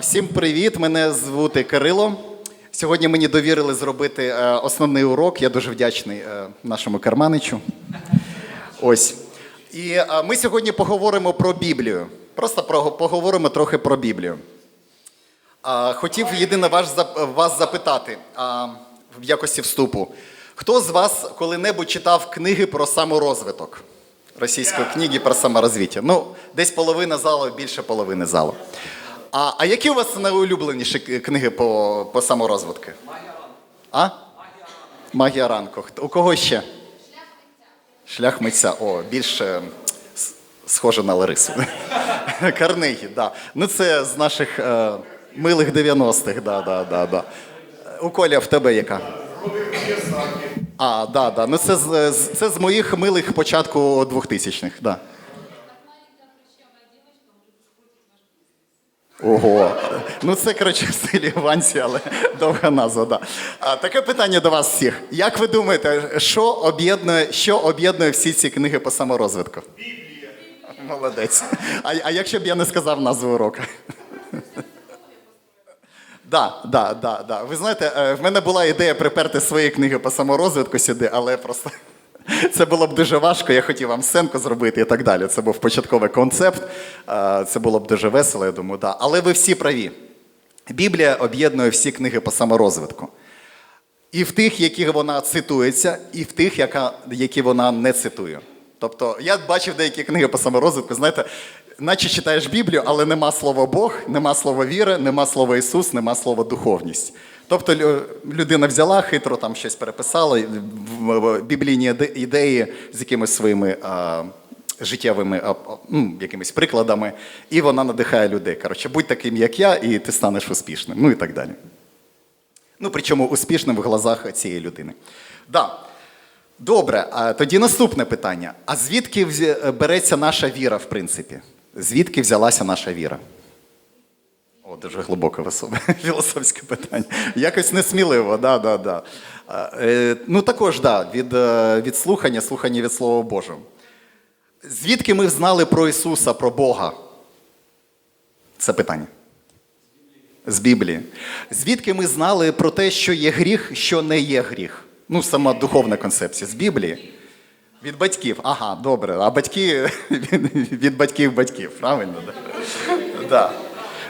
Всім привіт! Мене звути Кирило. Сьогодні мені довірили зробити е, основний урок. Я дуже вдячний е, нашому Карманичу. Ось. І е, ми сьогодні поговоримо про Біблію. Просто про, поговоримо трохи про Біблію. Хотів єдине ваш, вас запитати в якості вступу. Хто з вас коли-небудь читав книги про саморозвиток? Російської книги про саморозвиття? Ну, десь половина залу, більше половини залу. А, а які у вас найулюбленіші книги по, по саморозвитку? А? Магія ранку. У кого ще? Шлях митця. О, більше схоже на Ларису. Карнегі. Да. Ну, це з наших е, милих 90-х, да, да, да, да. У Коля, в тебе яка? А, да, да. Ну це з- це з моїх милих початку 2000-х, да. Ого. Ну це коротше в стилі Вансі, але довга назва. Да. А, таке питання до вас всіх. Як ви думаєте, що об'єднує, що об'єднує всі ці книги по саморозвитку? Біблія. Молодець. А, а якщо б я не сказав назву уроку? Да, да, да, да. Ви знаєте, е, в мене була ідея приперти свої книги по саморозвитку сюди, але просто це було б дуже важко. Я хотів вам сценку зробити і так далі. Це був початковий концепт. е, Це було б дуже весело, я думаю, да. Але ви всі праві. Біблія об'єднує всі книги по саморозвитку. І в тих, які вона цитується, і в тих, які вона не цитує. Тобто, я бачив деякі книги по саморозвитку, знаєте, наче читаєш Біблію, але нема слова Бог, нема слова віра, нема слова Ісус, нема слова духовність. Тобто людина взяла, хитро там щось переписала, в- біблійні ідеї з якимись своїми а, життєвими а, ну, якимись прикладами, і вона надихає людей. Коротше, будь таким, як я, і ти станеш успішним. Ну і так далі. Ну, причому успішним в глазах цієї людини. Да. Добре, а тоді наступне питання. А звідки береться наша віра, в принципі? Звідки взялася наша віра? О, дуже глибоке філософське питання. Якось несміливо, да, да, да. Е, ну також, да, від, е, від слухання, слухання від Слова Божого. Звідки ми знали про Ісуса, про Бога? Це питання. З Біблії. Звідки ми знали про те, що є гріх, що не є гріх? Ну, сама духовна концепція. З Біблії? Від батьків. Ага, добре. А батьки від, від батьків батьків, правильно? Да?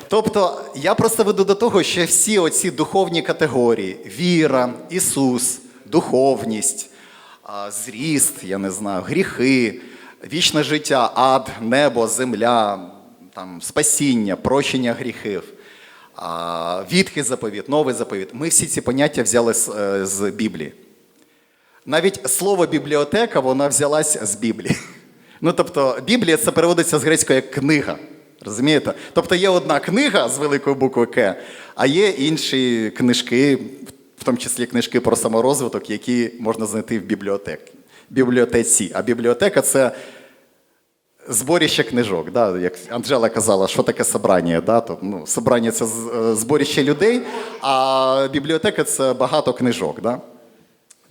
Тобто, я просто веду до того, що всі оці духовні категорії: віра, Ісус, духовність, зріст, я не знаю, гріхи, вічне життя, ад, небо, земля, там, спасіння, прощення гріхів, а, відхід заповіт, новий заповіт. Ми всі ці поняття взяли з, е, з Біблії. Навіть слово бібліотека вона взялась з Біблії. Ну, тобто, Біблія це переводиться з грецької як книга. Розумієте? Тобто є одна книга з великої букви К, а є інші книжки, в тому числі книжки про саморозвиток, які можна знайти в бібліотек, бібліотеці. А бібліотека це зборіще книжок. Да? Як Анжела казала, що таке собрання? Да? То, ну, собрання це е, зборіще людей, а бібліотека це багато книжок. Да?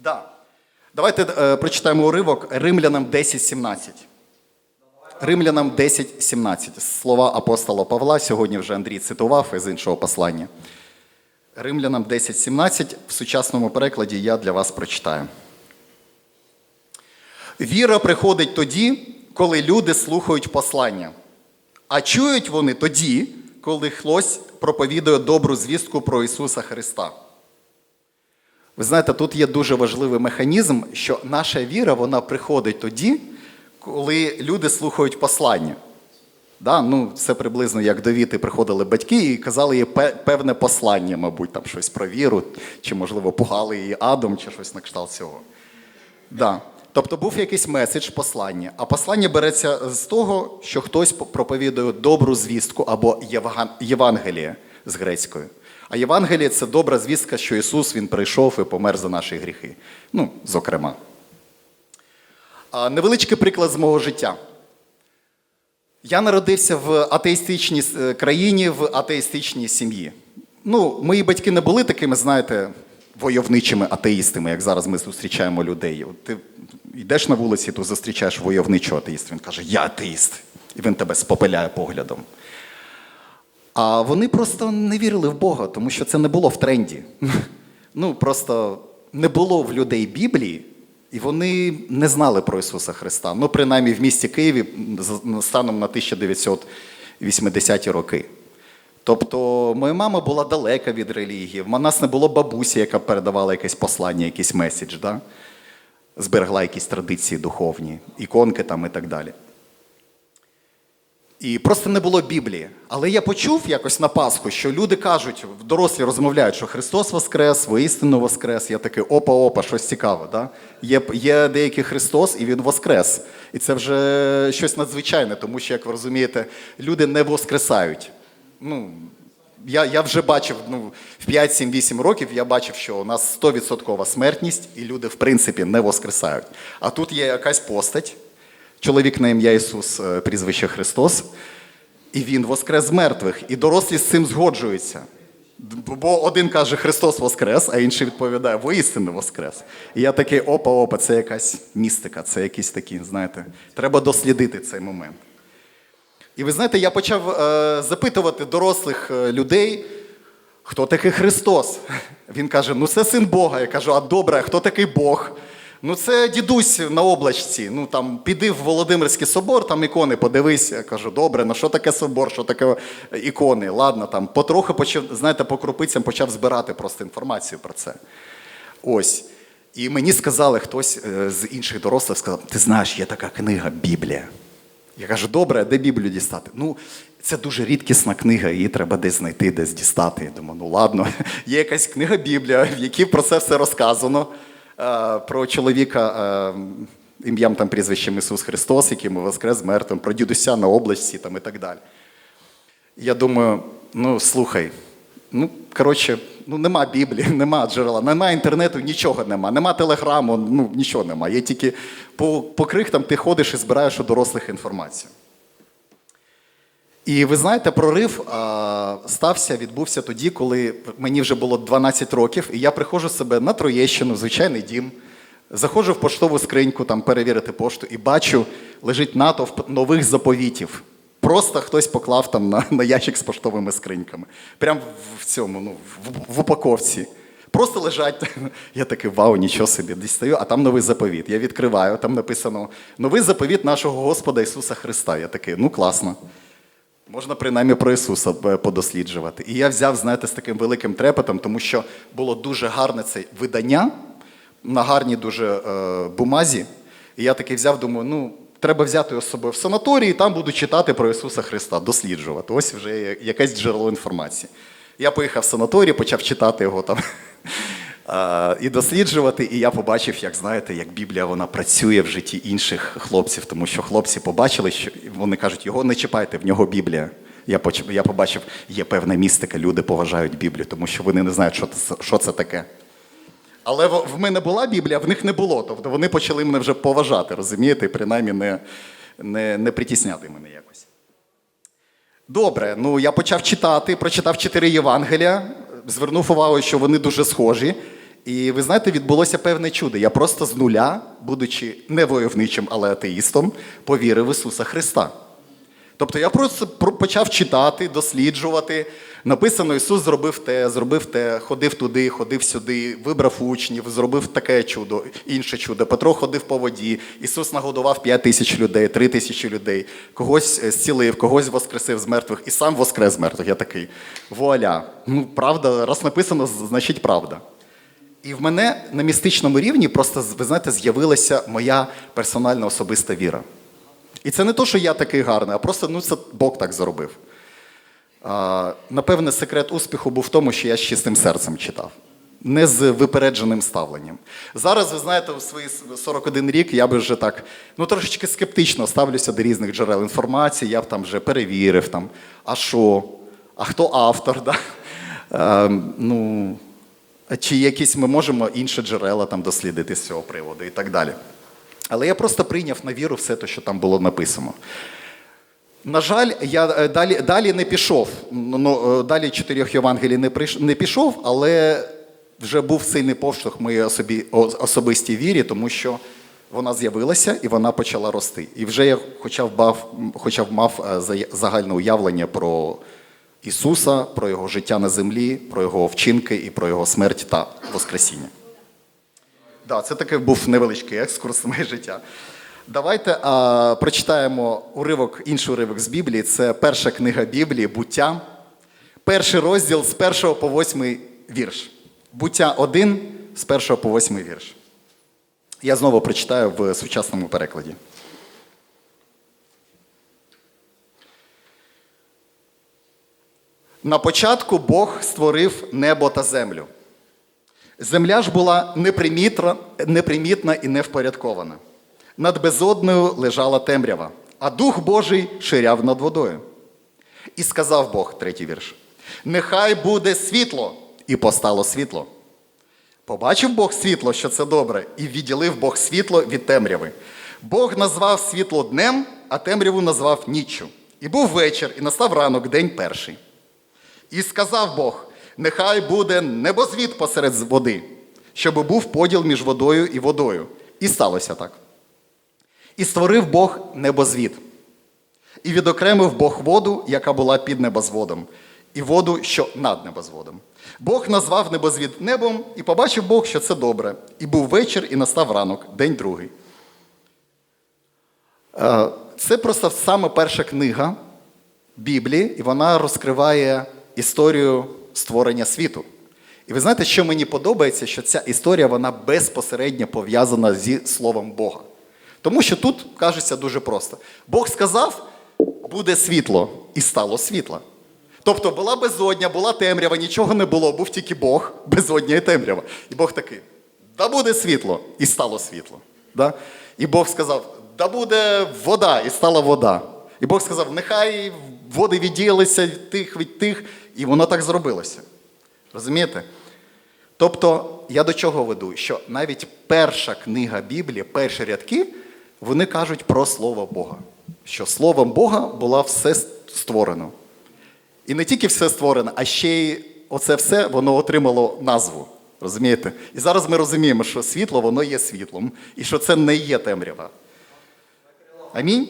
Да. Давайте е, прочитаємо уривок Римлянам 10.17. Римлянам 10.17. Слова апостола Павла. Сьогодні вже Андрій цитував із іншого послання. Римлянам 10.17 в сучасному перекладі я для вас прочитаю. Віра приходить тоді, коли люди слухають послання. А чують вони тоді, коли хтось проповідує добру звістку про Ісуса Христа. Ви знаєте, тут є дуже важливий механізм, що наша віра вона приходить тоді, коли люди слухають послання. Да? Ну, це приблизно як до Віти приходили батьки і казали їй певне послання, мабуть, там щось про віру, чи, можливо, пугали її адом, чи щось на кшталт цього. Да. Тобто був якийсь меседж, послання. А послання береться з того, що хтось проповідує добру звістку або Євангеліє з грецькою. А Євангеліє це добра звістка, що Ісус Він прийшов і помер за наші гріхи. Ну, зокрема. Невеличкий приклад з мого життя. Я народився в атеїстичній е, країні, в атеїстичній сім'ї. Ну, мої батьки не були такими, знаєте, войовничими атеїстами, як зараз ми зустрічаємо людей. Ти йдеш на вулиці, то зустрічаєш войовничого атеїста. Він каже, я атеїст. І він тебе спопиляє поглядом. А вони просто не вірили в Бога, тому що це не було в тренді. Ну, просто не було в людей Біблії, і вони не знали про Ісуса Христа. Ну, принаймні в місті Києві станом на 1980-ті роки. Тобто, моя мама була далека від релігії. В нас не було бабусі, яка передавала якесь послання, якийсь меседж, да? зберегла якісь традиції духовні, іконки там і так далі. І просто не було Біблії. Але я почув якось на Пасху, що люди кажуть, дорослі розмовляють, що Христос Воскрес, воістину Воскрес. Я такий опа-опа, щось цікаве. Да? Є, є деякий Христос, і Він Воскрес. І це вже щось надзвичайне, тому що, як ви розумієте, люди не воскресають. Ну, я, я вже бачив ну, в 5-7-8 років, я бачив, що у нас 100% смертність, і люди, в принципі, не воскресають. А тут є якась постать, чоловік на ім'я Ісус, е, прізвище Христос, і Він воскрес з мертвих, і дорослі з цим згоджуються. Бо один каже Христос Воскрес, а інший відповідає воістину Воскрес. І я такий опа-опа, це якась містика, це якісь такі, знаєте, треба дослідити цей момент. І ви знаєте, я почав е, запитувати дорослих е, людей, хто такий Христос. Він каже: ну це син Бога. Я кажу, а добре, хто такий Бог? Ну це дідусь на облачці. Ну там піди в Володимирський собор, там ікони, подивись. Я кажу, добре, ну що таке собор, що таке ікони? Ладно, там потроху почав, знаєте, по крупицям почав збирати просто інформацію про це. Ось. І мені сказали хтось е, з інших дорослих сказав: ти знаєш, є така книга Біблія. Я кажу, добре, а де Біблію дістати? Ну, це дуже рідкісна книга, її треба десь знайти, десь дістати. Я думаю, ну ладно, є якась книга Біблія, в якій про це все розказано. Е, Про чоловіка е, ім'ям там прізвищем Ісус Христос, який ми воскрес мертвим, про дідуся на облачці там, і так далі. Я думаю, ну слухай, ну коротше, ну нема Біблії, нема джерела, нема інтернету, нічого нема, нема телеграму, ну нічого нема. Є тільки по, по крихтам ти ходиш і збираєш у дорослих інформацію. І ви знаєте, прорив а, стався, відбувся тоді, коли мені вже було 12 років, і я приходжу себе на Троєщину, звичайний дім, заходжу в поштову скриньку, там перевірити пошту, і бачу, лежить натовп нових заповітів. Просто хтось поклав там на, на ящик з поштовими скриньками. Прям в цьому, ну, в, в упаковці. Просто лежать. Я такий, вау, нічого собі, дістаю, а там новий заповіт. Я відкриваю, там написано новий заповіт нашого Господа Ісуса Христа. Я такий, ну класно. Можна принаймні про Ісуса е, подосліджувати. І я взяв, знаєте, з таким великим трепетом, тому що було дуже гарне це видання на гарній дуже е, бумазі. І я таки взяв, думаю, ну, треба взяти його з собою в санаторій, і там буду читати про Ісуса Христа, досліджувати. Ось вже якесь джерело інформації. Я поїхав в санаторій, почав читати його там і досліджувати. І я побачив, як знаєте, як Біблія вона працює в житті інших хлопців, тому що хлопці побачили, що вони кажуть, його не чіпайте, в нього Біблія. Я я побачив, є певна містика, люди поважають Біблію, тому що вони не знають, що це, що це таке. Але в мене була Біблія, в них не було. Тобто вони почали мене вже поважати, розумієте, принаймні не, не, не притісняти мене якось. Добре, ну я почав читати, прочитав чотири Євангелія, звернув увагу, що вони дуже схожі. І ви знаєте, відбулося певне чудо. Я просто з нуля, будучи не войовничим, але атеїстом, повірив в Ісуса Христа. Тобто я просто почав читати, досліджувати. Написано, Ісус зробив те, зробив те, ходив туди, ходив сюди, вибрав учнів, зробив таке чудо, інше чудо. Петро ходив по воді. Ісус нагодував 5 тисяч людей, 3 тисячі людей, когось е, зцілив, когось воскресив з мертвих і сам воскрес з мертвих. Я такий вуаля. Ну, правда, раз написано, значить правда. І в мене на містичному рівні просто, ви знаєте, з'явилася моя персональна особиста віра. І це не то, що я такий гарний, а просто ну, це Бог так зробив. А, напевне, секрет успіху був в тому, що я з чистим серцем читав, не з випередженим ставленням. Зараз, ви знаєте, у свої 41 рік я би вже так ну, трошечки скептично ставлюся до різних джерел інформації, я б там вже перевірив, там, а що, а хто автор, да? а, ну, а чи якісь ми можемо інші джерела там дослідити з цього приводу і так далі. Але я просто прийняв на віру все те, що там було написано. На жаль, я е, далі, далі не пішов. Ну, е, далі чотирьох Євангелій не, прийш, не пішов, але вже був сильний поштовх моїй особі, особистій вірі, тому що вона з'явилася і вона почала рости. І вже я хоча б мав, хоча б мав е, загальне уявлення про Ісуса, про Його життя на землі, про Його вчинки і про Його смерть та Воскресіння. Да, це такий був невеличкий екскурс в моє життя. Давайте а, прочитаємо уривок, інший уривок з Біблії. Це перша книга Біблії, буття. Перший розділ з 1 по 8 вірш. Буття 1 з 1 по 8 вірш. Я знову прочитаю в сучасному перекладі. На початку Бог створив небо та землю. Земля ж була непримітна, непримітна і невпорядкована. Над безодною лежала темрява, а Дух Божий ширяв над водою. І сказав Бог, третій вірш: Нехай буде світло, і постало світло. Побачив Бог світло, що це добре, і відділив Бог світло від темряви. Бог назвав світло днем, а темряву назвав ніччю. І був вечір, і настав ранок, день перший. І сказав Бог: нехай буде небозвід посеред води, щоб був поділ між водою і водою. І сталося так. І створив Бог небозвід. І відокремив Бог воду, яка була під небозводом, і воду, що над небозводом. Бог назвав небозвід небом, і побачив Бог, що це добре. І був вечір, і настав ранок, день другий. Е, Це просто саме перша книга Біблії, і вона розкриває історію створення світу. І ви знаєте, що мені подобається, що ця історія вона безпосередньо пов'язана зі Словом Бога. Тому що тут кажеться дуже просто: Бог сказав, буде світло, і стало світло. Тобто була безодня, була темрява, нічого не було, був тільки Бог, безодня і темрява. І Бог такий: да буде світло, і стало світло. Да? І Бог сказав, да буде вода, і стала вода. І Бог сказав, нехай води відділися від тих від тих, і воно так зробилося. Розумієте? Тобто, я до чого веду? Що навіть перша книга Біблії, перші рядки, вони кажуть про Слово Бога. Що Словом Бога було все створено. І не тільки все створено, а ще й оце все воно отримало назву. Розумієте? І зараз ми розуміємо, що світло воно є світлом, і що це не є темрява. Амінь?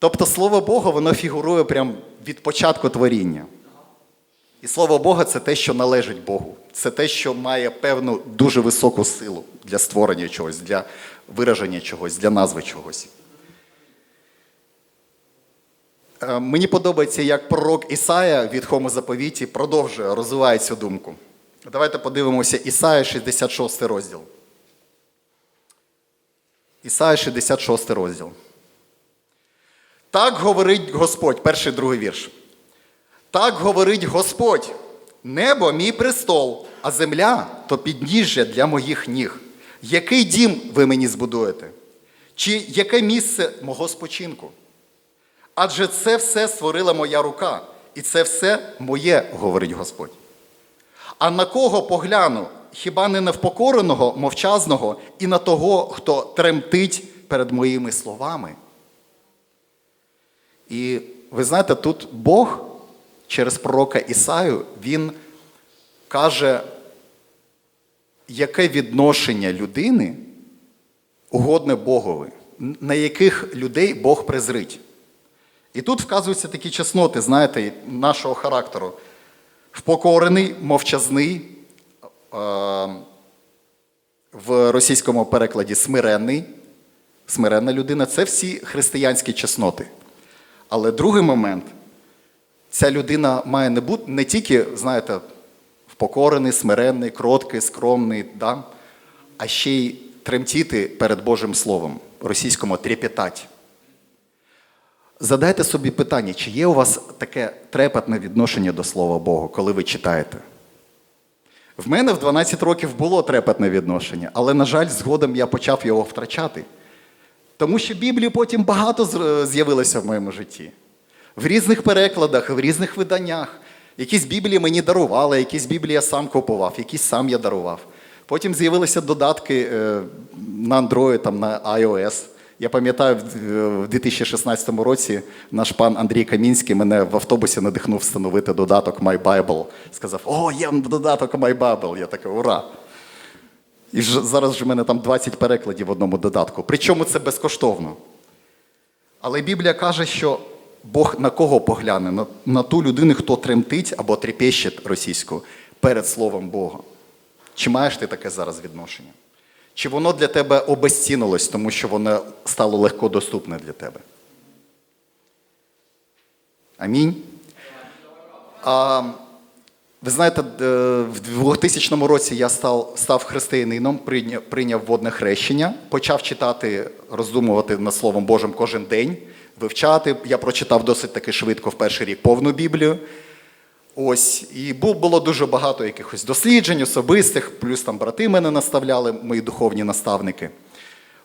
Тобто Слово Бога, воно фігурує прямо від початку творіння. І слово Бога це те, що належить Богу. Це те, що має певну дуже високу силу для створення чогось, для вираження чогось, для назви чогось. Е, Мені подобається, як пророк Ісая в відхому заповіті продовжує, розвиває цю думку. Давайте подивимося Ісая 66 розділ. Ісая 66 розділ. Так говорить Господь, перший другий вірш. Так говорить Господь, небо мій престол, а земля то підніжжя для моїх ніг. Який дім ви мені збудуєте? Чи яке місце мого спочинку? Адже це все створила моя рука, і це все моє, говорить Господь. А на кого погляну, хіба не на впокореного, мовчазного, і на того, хто тремтить перед моїми словами? І ви знаєте, тут Бог через пророка Ісаю, він каже, яке відношення людини угодне Богові, на яких людей Бог презрить. І тут вказуються такі чесноти, знаєте, нашого характеру. Впокорений, мовчазний, е, в російському перекладі смиренний, смиренна людина це всі християнські чесноти. Але другий момент ця людина має не бути не тільки, знаєте, впокорений, смиренний, кроткий, скромний, да? а ще й тремтіти перед Божим Словом, російському трепетать. Задайте собі питання, чи є у вас таке трепетне відношення до Слова Бога, коли ви читаєте? В мене в 12 років було трепетне відношення, але, на жаль, згодом я почав його втрачати. Тому що Біблії потім багато з'явилося в моєму житті. В різних перекладах, в різних виданнях. Якісь Біблії мені дарували, якісь Біблії я сам купував, якісь сам я дарував. Потім з'явилися додатки е, на Android, там, на iOS. Я пам'ятаю, е, в 2016 році наш пан Андрій Камінський мене в автобусі надихнув встановити додаток My Bible. Сказав: О, є додаток My Bible. Я такий, ура! І зараз ж в мене там 20 перекладів в одному додатку. Причому це безкоштовно. Але Біблія каже, що Бог на кого погляне? На, на ту людину, хто тремтить або трепещить російською перед Словом Бога. Чи маєш ти таке зараз відношення? Чи воно для тебе обезцінилось, тому що воно стало легко доступне для тебе? Амінь. А, ви знаєте, е, в 2000 році я став, став християнином, прийняв, прийняв водне хрещення, почав читати, роздумувати над Словом Божим кожен день, вивчати. Я прочитав досить таки швидко в перший рік повну Біблію. Ось, і було дуже багато якихось досліджень особистих, плюс там брати мене наставляли, мої духовні наставники.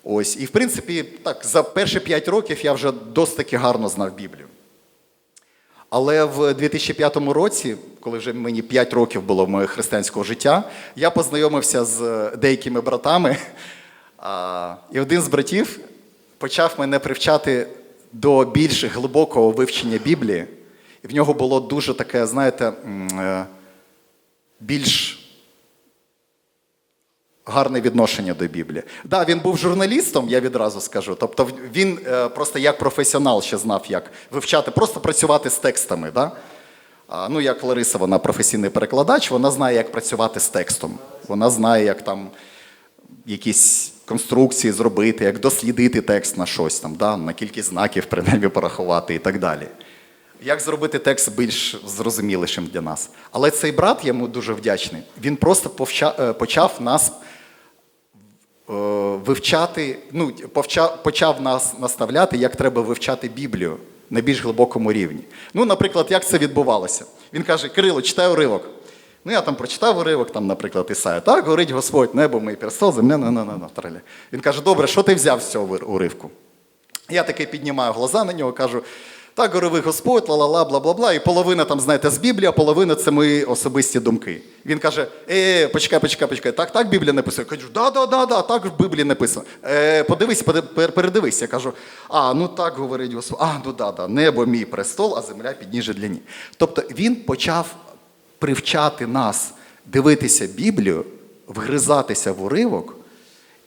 Ось, і в принципі, так, за перші п'ять років я вже досить таки гарно знав Біблію. Але в 2005 році, коли вже мені 5 років було моє християнського життя, я познайомився з деякими братами. І один з братів почав мене привчати до більш глибокого вивчення Біблії. І в нього було дуже таке, знаєте, е, більш гарне відношення до Біблії. Так, да, він був журналістом, я відразу скажу. Тобто він е, просто як професіонал ще знав, як вивчати, просто працювати з текстами. Да? А, ну, як Лариса, вона професійний перекладач, вона знає, як працювати з текстом. Вона знає, як там якісь конструкції зробити, як дослідити текст на щось, там, да? на кількість знаків, принаймні порахувати і так далі. Як зробити текст більш зрозумілішим для нас? Але цей брат, я йому дуже вдячний, він просто повча- е, почав нас вивчати, ну, почав нас наставляти, як треба вивчати Біблію на більш глибокому рівні. Ну, наприклад, як це відбувалося? Він каже: Кирило, читай уривок. Ну, я там прочитав уривок, там, наприклад, Ісая. Так, горить Господь, небо, мій престол, земля, на, на, на, тралі. Він каже, добре, що ти взяв з цього уривку? Я таки піднімаю глаза на нього, кажу, так, горовий Господь, ла-ла-ла, бла-бла-бла. І половина там, знаєте, з Біблії, а половина це мої особисті думки. Він каже: е, почекай, почекай, почекай, так, так Біблія написана. Я кажу, да, да, да, да, так в Біблії написано. Е, подивись, поди- передивись. Я кажу, а, ну так говорить Господь, а, ну да, да, небо мій престол, а земля підніже для ні. Тобто він почав привчати нас дивитися Біблію, вгризатися в уривок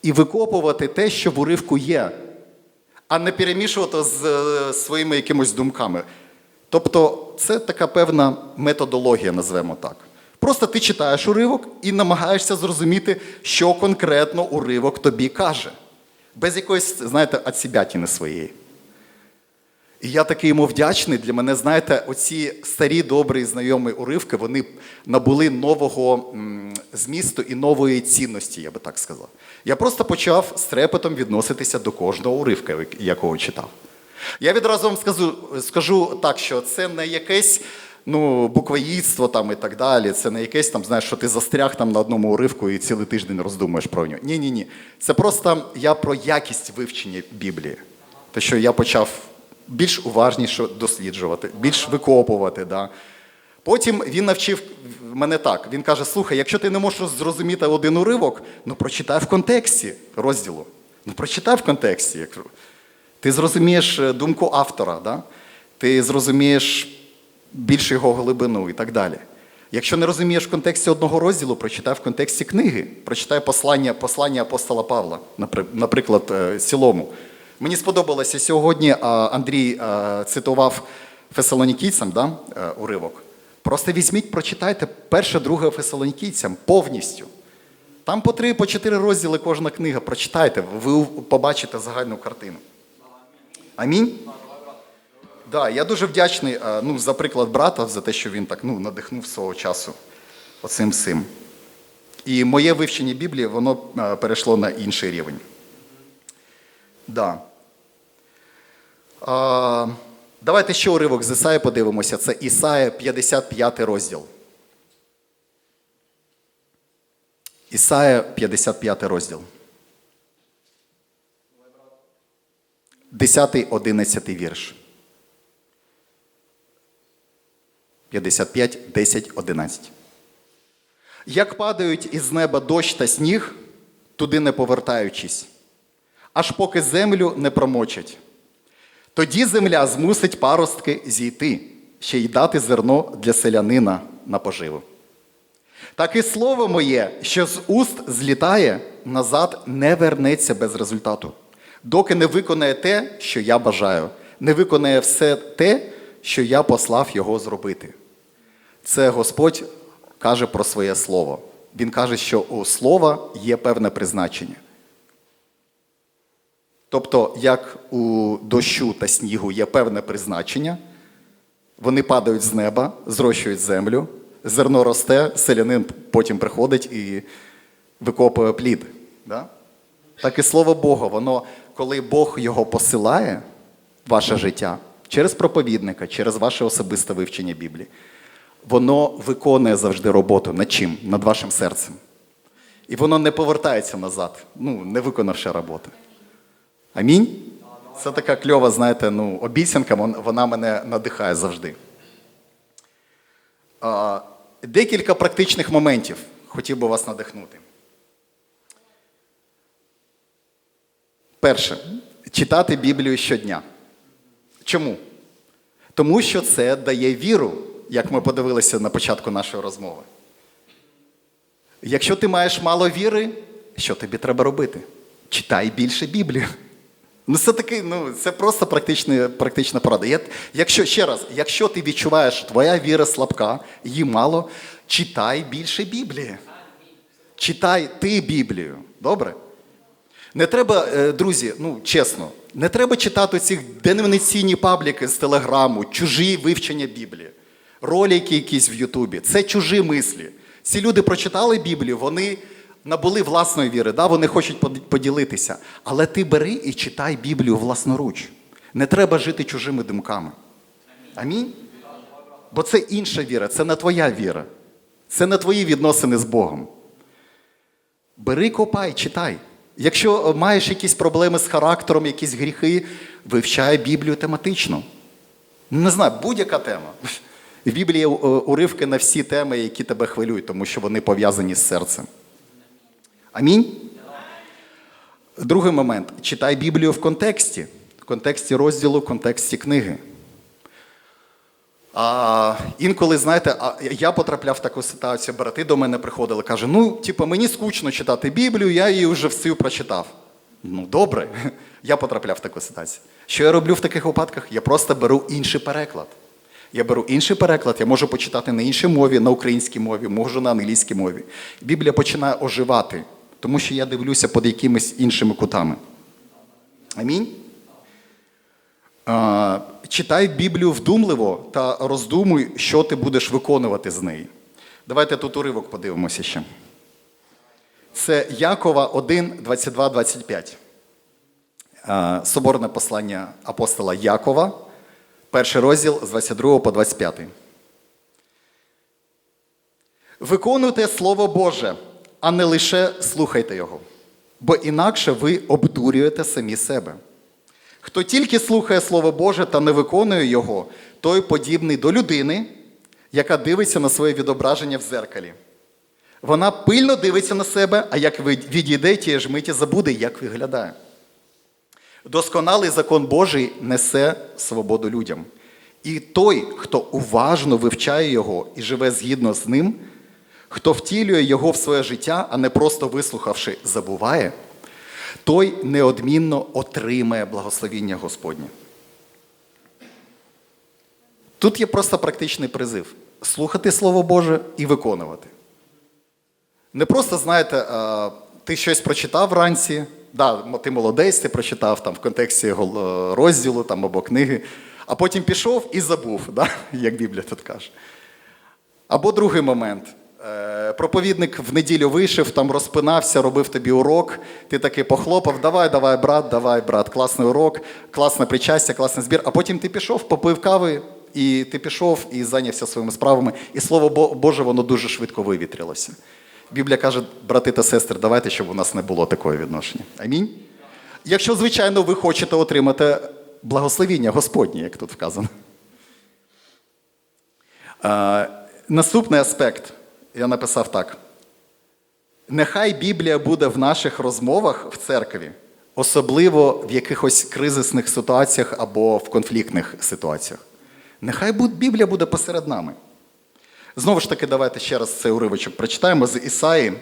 і викопувати те, що в уривку є а не перемішувати з е, своїми якимось думками. Тобто, це така певна методологія, назвемо так. Просто ти читаєш уривок і намагаєшся зрозуміти, що конкретно уривок тобі каже. Без якоїсь, знаєте, отсібятіни своєї. І я такий йому вдячний. Для мене, знаєте, оці старі, добрі, знайомі уривки, вони набули нового змісту і нової цінності, я би так сказав. Я просто почав з трепетом відноситися до кожного уривка, якого читав. Я відразу вам скажу, скажу так, що це не якесь ну, буквоїдство там і так далі. Це не якесь там, знаєш, що ти застряг там на одному уривку і цілий тиждень роздумуєш про нього. Ні, ні, ні. Це просто я про якість вивчення Біблії. Те, що я почав більш уважніше досліджувати, більш викопувати. Да. Потім він навчив мене так. Він каже: слухай, якщо ти не можеш зрозуміти один уривок, ну прочитай в контексті розділу. Ну прочитай в контексті. Ти зрозумієш е, думку автора, да? ти зрозумієш більш його глибину і так далі. Якщо не розумієш в контексті одного розділу, прочитай в контексті книги, прочитай послання, послання апостола Павла, наприклад, е, цілому. Мені сподобалося сьогодні Андрій цитував фесалонікійцям да, е, уривок. Просто візьміть, прочитайте перше, друге фесалонікійцям повністю. Там по три, по чотири розділи кожна книга. Прочитайте, ви побачите загальну картину. Амінь. Да, я дуже вдячний е, ну, за приклад брата, за те, що він так ну, надихнув свого часу оцим всім. І моє вивчення Біблії, воно е, перейшло на інший рівень. Да. А, давайте ще уривок з Ісаї подивимося. Це Ісая 55 розділ. Ісая 55 розділ. 10, 11 вірш. 55, 10, 11. Як падають із неба дощ та сніг, туди не повертаючись, аж поки землю не промочать. Тоді земля змусить паростки зійти, ще й дати зерно для селянина на поживу. Так і слово моє, що з уст злітає, назад не вернеться без результату, доки не виконає те, що я бажаю, не виконає все те, що я послав його зробити. Це Господь каже про своє слово. Він каже, що у слова є певне призначення. Тобто, як у дощу та снігу є певне призначення, вони падають з неба, зрощують землю, зерно росте, селянин потім приходить і викопує плід. Да? Так і слово Бога, воно, коли Бог його посилає ваше життя через проповідника, через ваше особисте вивчення Біблії, воно виконує завжди роботу над чим? Над вашим серцем. І воно не повертається назад, ну, не виконавши роботи. Амінь? Це така кльова, знаєте, ну, обіцянка, вона мене надихає завжди. Декілька практичних моментів хотів би вас надихнути. Перше, читати Біблію щодня. Чому? Тому що це дає віру, як ми подивилися на початку нашої розмови. Якщо ти маєш мало віри, що тобі треба робити? Читай більше Біблію. Ну, це такий, ну, це просто практична, практична порада. Я- Якщо, ще раз, якщо ти відчуваєш, твоя віра слабка, її мало, читай більше Біблії. Читай ти Біблію. Добре? Не треба, е, друзі, ну чесно, не треба читати ці деномінаційні пабліки з телеграму, чужі вивчення Біблії, ролики якісь в Ютубі. Це чужі мислі. Ці люди прочитали Біблію, вони набули власної віри, да? вони хочуть поділитися. Але ти бери і читай Біблію власноруч. Не треба жити чужими думками. Амінь? Бо це інша віра, це не твоя віра. Це не твої відносини з Богом. Бери, копай, читай. Якщо маєш якісь проблеми з характером, якісь гріхи, вивчай Біблію тематично. Не знаю, будь-яка тема. В Біблії е, уривки на всі теми, які тебе хвилюють, тому що вони пов'язані з серцем. Амінь. Другий момент. Читай Біблію в контексті, в контексті розділу, в контексті книги. А інколи, знаєте, я потрапляв в таку ситуацію, брати до мене приходили, каже, ну, типу, мені скучно читати Біблію, я її вже всю прочитав. Ну, добре, я потрапляв в таку ситуацію. Що я роблю в таких випадках? Я просто беру інший переклад. Я беру інший переклад, я можу почитати на іншій мові, на українській мові, можу на англійській мові. Біблія починає оживати, тому що я дивлюся під якимись іншими кутами. Амінь. А, Читай Біблію вдумливо та роздумуй, що ти будеш виконувати з неї. Давайте тут уривок подивимося ще. Це Якова 1, 22, 25. А, Соборне послання апостола Якова, перший розділ з 22 по 25. Виконуйте Слово Боже, а не лише слухайте Його, бо інакше ви обдурюєте самі себе. Хто тільки слухає Слово Боже та не виконує його, той подібний до людини, яка дивиться на своє відображення в зеркалі. Вона пильно дивиться на себе, а як відійде, тієї ж миті забуде, як виглядає. Досконалий закон Божий несе свободу людям. І той, хто уважно вивчає його і живе згідно з ним, хто втілює його в своє життя, а не просто вислухавши, забуває, той неодмінно отримає благословіння Господнє. Тут є просто практичний призив: слухати Слово Боже і виконувати. Не просто, знаєте, е, ти щось прочитав вранці, да, ти молодець, ти прочитав там в контексті е, розділу там, або книги, а потім пішов і забув, да, як Біблія тут каже. Або другий момент. Е, Проповідник в неділю вийшов, там розпинався, робив тобі урок. Ти таки похлопав, давай, давай, брат, давай, брат, класний урок, класне причастя, класний збір. А потім ти пішов, попив кави, і ти пішов і зайнявся своїми справами. І слово Боже, воно дуже швидко вивітрилося. Біблія каже, брати та сестри, давайте, щоб у нас не було такого відношення. Амінь. Якщо, звичайно, ви хочете отримати благословіння Господнє, як тут вказано. Е, Наступний аспект, я написав так. Нехай Біблія буде в наших розмовах в церкві, особливо в якихось кризисних ситуаціях або в конфліктних ситуаціях. Нехай Біблія буде посеред нами. Знову ж таки, давайте ще раз цей уривочок прочитаємо з Ісаї.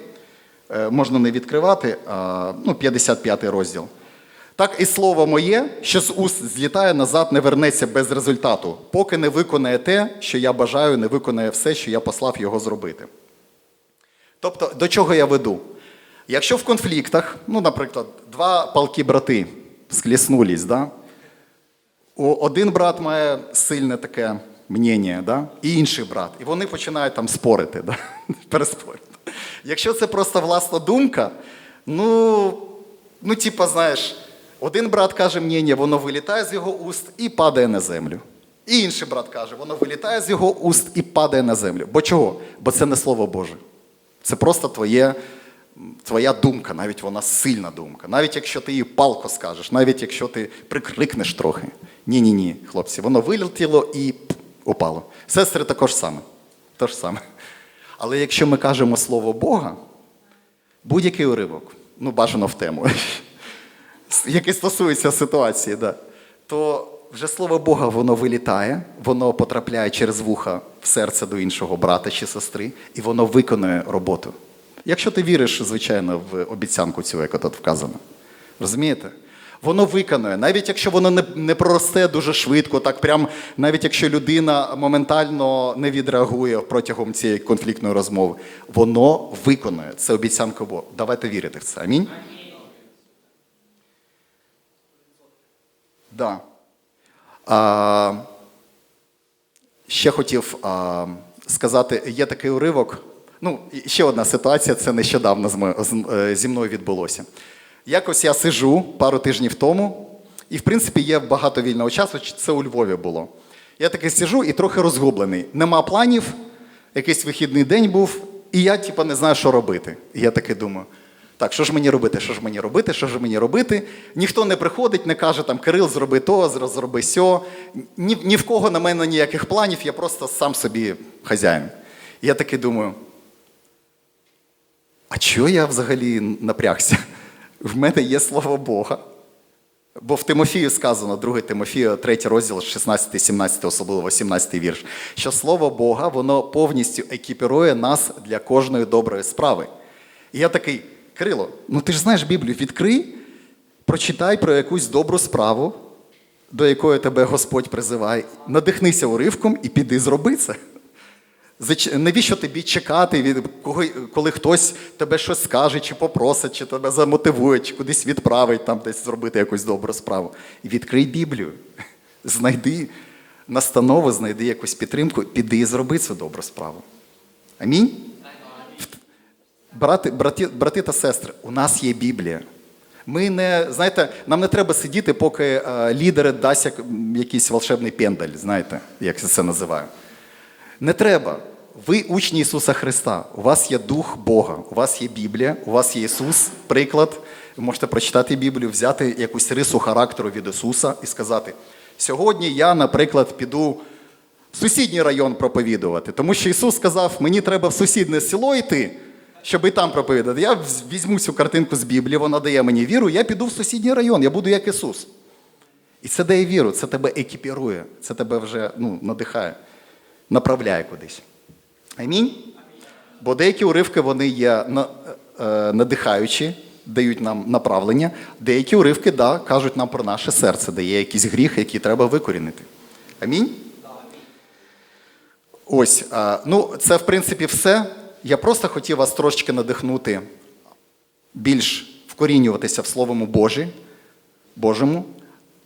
Е, Можна не відкривати, ну, 55 розділ. Так і слово моє, що з уст злітає назад, не вернеться без результату, поки не виконає те, що я бажаю, не виконає все, що я послав його зробити. Тобто, до чого я веду? Якщо в конфліктах, ну, наприклад, два палки брати скліснулись, да? Один брат має сильне таке мнення, да? і інший брат. І вони починають там спорити, да? переспорити. Якщо це просто власна думка, ну, ну, типа, знаєш, один брат каже мнення, воно вилітає з його уст і падає на землю. І інший брат каже, воно вилітає з його уст і падає на землю. Бо чого? Бо це не слово Боже. Це просто твоє, твоя думка, навіть вона сильна думка. Навіть якщо ти її палко скажеш, навіть якщо ти прикрикнеш трохи. Ні-ні ні, хлопці, воно вилетіло і упало. Сестри також саме. Ж саме. Але якщо ми кажемо слово Бога, будь-який уривок, ну бажано в тему, який стосується ситуації, да, то вже слово Бога воно вилітає, воно потрапляє через вуха в серце до іншого брата чи сестри, і воно виконує роботу. Якщо ти віриш, звичайно, в обіцянку цю, яка тут вказана. Розумієте? Воно виконує, навіть якщо воно не, не проросте дуже швидко, так прям, навіть якщо людина моментально не відреагує протягом цієї конфліктної розмови, воно виконує. Це обіцянка Бога. Давайте вірити в це. Амінь. Да. Ще хотів сказати, є такий уривок. Ну, ще одна ситуація, це нещодавно е, зі мною відбулося. Якось я сижу пару тижнів тому, і в принципі є багато вільного часу, це у Львові було. Я таки сижу і трохи розгублений. Нема планів, якийсь вихідний день був, і я, типа, не знаю, що робити. І я таки думаю, так, що ж мені робити, що ж мені робити, що ж мені робити? Ніхто не приходить, не каже там Кирил, зроби то, зро- зроби сьо. Ні, ні в кого на мене ніяких планів, я просто сам собі хазяїн. Я таки думаю, а чого я взагалі напрягся? В мене є слово Бога. Бо в Тимофію сказано, 2 Тимофію, 3 розділ, 16, 17, особливо 17 вірш, що слово Бога, воно повністю екіпірує нас для кожної доброї справи. І я такий, Кирило, ну ти ж знаєш Біблію, відкрий, прочитай про якусь добру справу, до якої тебе Господь призиває, надихнися уривком і піди зроби це. Навіщо тобі чекати, від кого, коли хтось тебе щось скаже, чи попросить, чи тебе замотивує, чи кудись відправить там десь зробити якусь добру справу? Відкрий Біблію, знайди настанову, знайди якусь підтримку, піди і зроби цю добру справу. Амінь? Брати, брати, брати та сестри, у нас є Біблія. Ми не, знаєте, нам не треба сидіти, поки е, лідери дасть як, якийсь волшебний пендель, знаєте, як це називаю. Не треба. Ви учні Ісуса Христа. У вас є Дух Бога, у вас є Біблія, у вас є Ісус, приклад. Ви можете прочитати Біблію, взяти якусь рису характеру від Ісуса і сказати: сьогодні я, наприклад, піду в сусідній район проповідувати, тому що Ісус сказав, мені треба в сусіднє село йти, щоб і там проповідати. Я візьму цю картинку з Біблії, вона дає мені віру, я піду в сусідній район, я буду як Ісус. І це дає віру, це тебе екіпірує, це тебе вже ну, надихає, направляє кудись. Амінь? Бо деякі уривки вони є е, надихаючі, дають нам направлення. Деякі уривки да, кажуть нам про наше серце, де є якийсь гріх, який треба викорінити. Амінь? Ось, ну, це в принципі все. Я просто хотів вас трошечки надихнути більш вкорінюватися в Словому Божі, Божому,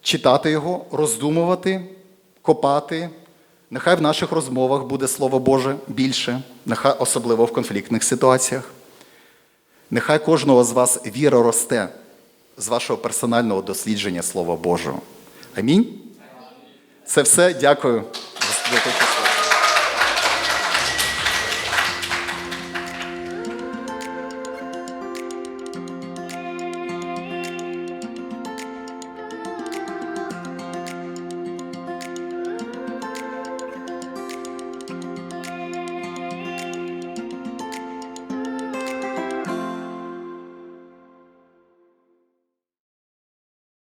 читати його, роздумувати, копати. Нехай в наших розмовах буде Слово Боже більше, нехай особливо в конфліктних ситуаціях. Нехай кожного з вас віра росте з вашого персонального дослідження Слова Божого. Амінь. Це все. Дякую.